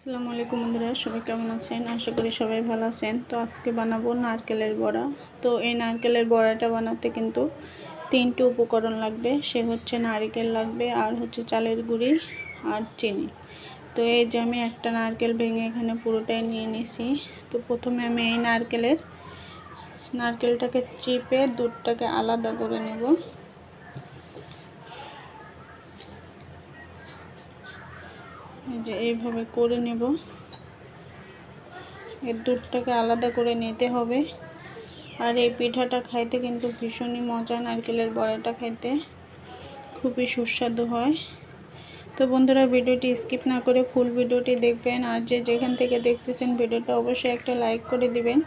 আসসালামু আলাইকুম বন্ধুরা, সবাই কেমন আছেন? আশা করি সবাই ভালো আছেন। তো আজকে বানাবো নারকেলের বড়া। তো এই নারকেলের বড়াটা বানাতে কিন্তু তিনটে উপকরণ লাগবে। সে হচ্ছে নারকেল লাগবে, আর হচ্ছে চালের গুঁড়ি আর চিনি। তো এই যে আমি একটা নারকেল ভেঙে এখানে পুরোটাই নিয়ে নিছি তো প্রথমে আমি এই নারকেলের, নারকেলটাকে চিপে দুধটাকে আলাদা করে নেব। এই যে এইভাবে করে নেব। এর দুধটাকে আলাদা করে নিতে হবে। আর এই পিঠাটা খাইতে কিন্তু ভীষণই মজা, নারকেলের বড়াটা খাইতে খুবই সুস্বাদু হয়। তো বন্ধুরা, ভিডিওটি স্কিপ না করে ফুল ভিডিওটি দেখবেন। আর যে যেখান থেকে দেখতেছেন, ভিডিওটা অবশ্যই একটা লাইক করে দিবেন।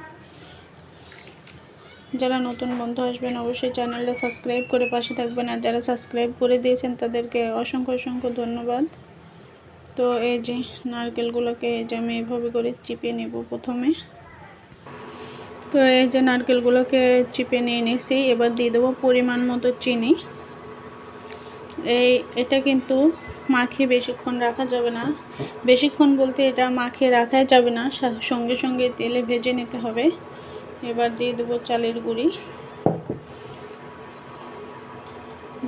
যারা নতুন বন্ধু আসবেন, অবশ্যই চ্যানেলটা সাবস্ক্রাইব করে পাশে থাকবেন। আর যারা সাবস্ক্রাইব করে দিয়েছেন, তাদেরকে অসংখ্য অসংখ্য ধন্যবাদ। তো এই যে নারকেলগুলোকে এই যে আমি এইভাবে করে চিপে নেব প্রথমে। তো এই যে নারকেলগুলোকে চিপে নিয়ে নিয়েছি এবার দিয়ে দেবো পরিমাণ মতো চিনি। এই, এটা কিন্তু মাখিয়ে বেশিক্ষণ রাখা যাবে না। বেশিক্ষণ বলতে এটা মাখিয়ে রাখাই যাবে না। সঙ্গে সঙ্গে তেলে ভেজে নিতে হবে। এবার দিয়ে দেবো চালের গুঁড়ি।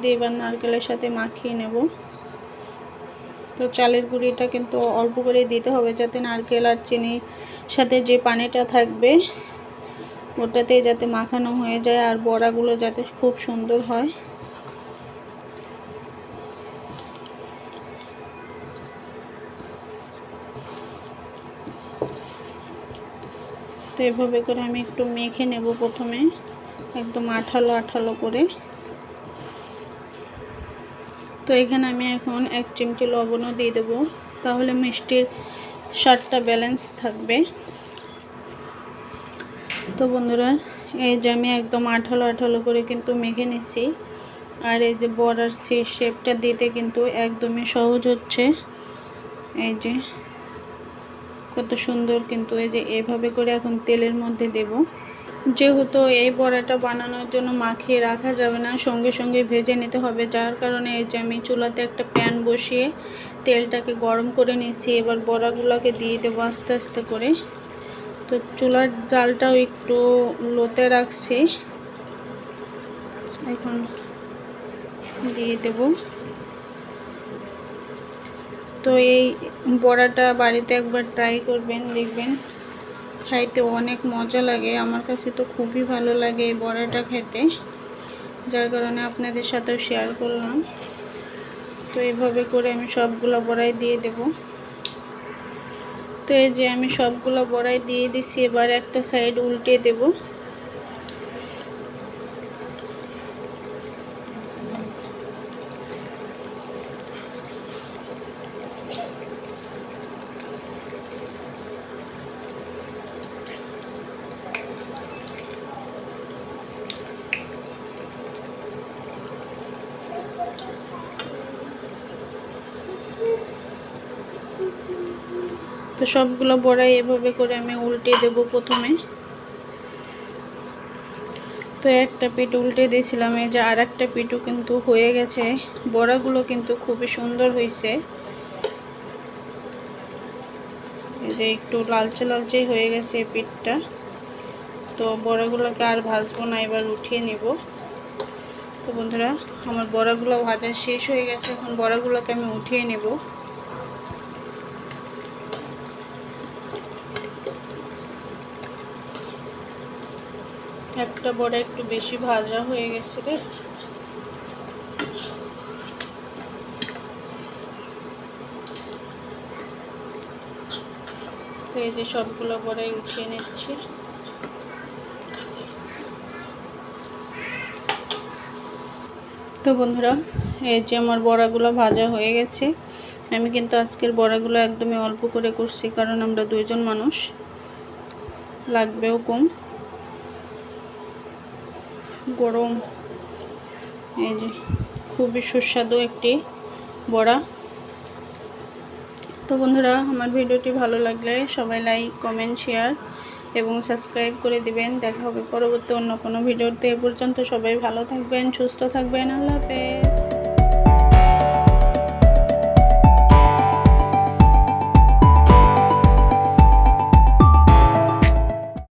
দিয়ে এবার নারকেলের সাথে মাখিয়ে নেব। তো চালের গুঁড়িটা কিন্তু অল্প করে দিতে হবে যাতে নারকেল আর চিনির সাথে যে পানিটা থাকবে ওটাতে যাতে মাখানো হয়ে যায় আর বড়াগুলো যাতে খুব সুন্দর হয়। তো এভাবে করে আমি একটু মেখে নেব প্রথমে, একদম আঠালো আঠালো করে। তো এখানে আমি এখন এক চিমটি লবণও দিয়ে দেবো। তাহলে মিষ্টির স্বাদটা ব্যালেন্স থাকবে। তো বন্ধুরা, এই যে আমি একদম আঠালো আঠালো করে কিন্তু মেখে নিছি আর এই যে বড়ার সে শেপটা দিতে কিন্তু একদমই সহজ হচ্ছে। এই যে কত সুন্দর কিন্তু এই যে এভাবে করে এখন তেলের মধ্যে দেব। যেহেতু এই বড়াটা বানানোর জন্য মাখিয়ে রাখা যাবে না, সঙ্গে সঙ্গে ভেজে নিতে হবে। যার কারণে এই যে আমি চুলাতে একটা প্যান বসিয়ে তেলটাকে গরম করে নিচ্ছি এবার বড়াগুলোকে দিয়ে দেবো আস্তে আস্তে করে। তো চুলার জালটাও একটু লোতে রাখছি। এখন দিয়ে দেব। তো এই বড়াটা বাড়িতে একবার ট্রাই করবেন, দেখবেন। খাইতে অনেক মজা লাগে। আমার কাছে তো খুবই ভালো লাগে এই বড়াটা খেতে। যার কারণে আপনাদের সাথেও শেয়ার করলাম। তো এইভাবে করে আমি সবগুলো বড়াই দিয়ে দেব। তো এই যে আমি সবগুলো বড়াই দিয়ে দিছি, এবার একটা সাইড উল্টে দেবো। তো সবগুলো বড়াই এভাবে করে আমি উল্টে দেব প্রথমে। তো একটা পিঠ উল্টে দিয়েছিলাম, এই যে আর একটা পিঠও কিন্তু হয়ে গেছে। বড়াগুলো কিন্তু খুবই সুন্দর হয়েছে। এই যে একটু লালচে লালচে হয়ে গেছে এই পিঠটা। তো বড়াগুলোকে আর ভাজবো না, এবার উঠিয়ে নিব। তো বন্ধুরা, আমার বড়াগুলো ভাজা শেষ হয়ে গেছে, এখন বড়াগুলোকে আমি উঠিয়ে নেব। একটা বড় একটু বেশি ভাজা হয়ে গেছে রে। এই যে সবগুলো বড়াই উঠিয়ে নিচ্ছি। তো বন্ধুরা, এই যে আমার বড়াগুলো ভাজা হয়ে গেছে। আমি কিন্তু আজকের বড়াগুলো একদমই অল্প করে করছি, কারণ আমরা দুইজন মানুষ। লাগবেও কম। গরম। এই যে খুবই সুস্বাদু একটি বড়া। তো বন্ধুরা, আমার ভিডিওটি ভালো লাগলে সবাই লাইক, কমেন্ট, শেয়ার এবং সাবস্ক্রাইব করে দিবেন। দেখা হবে পরবর্তী অন্য কোনো ভিডিওতে। এ পর্যন্ত সবাই ভালো থাকবেন, সুস্থ থাকবেন। আল্লাহ হাফেজ।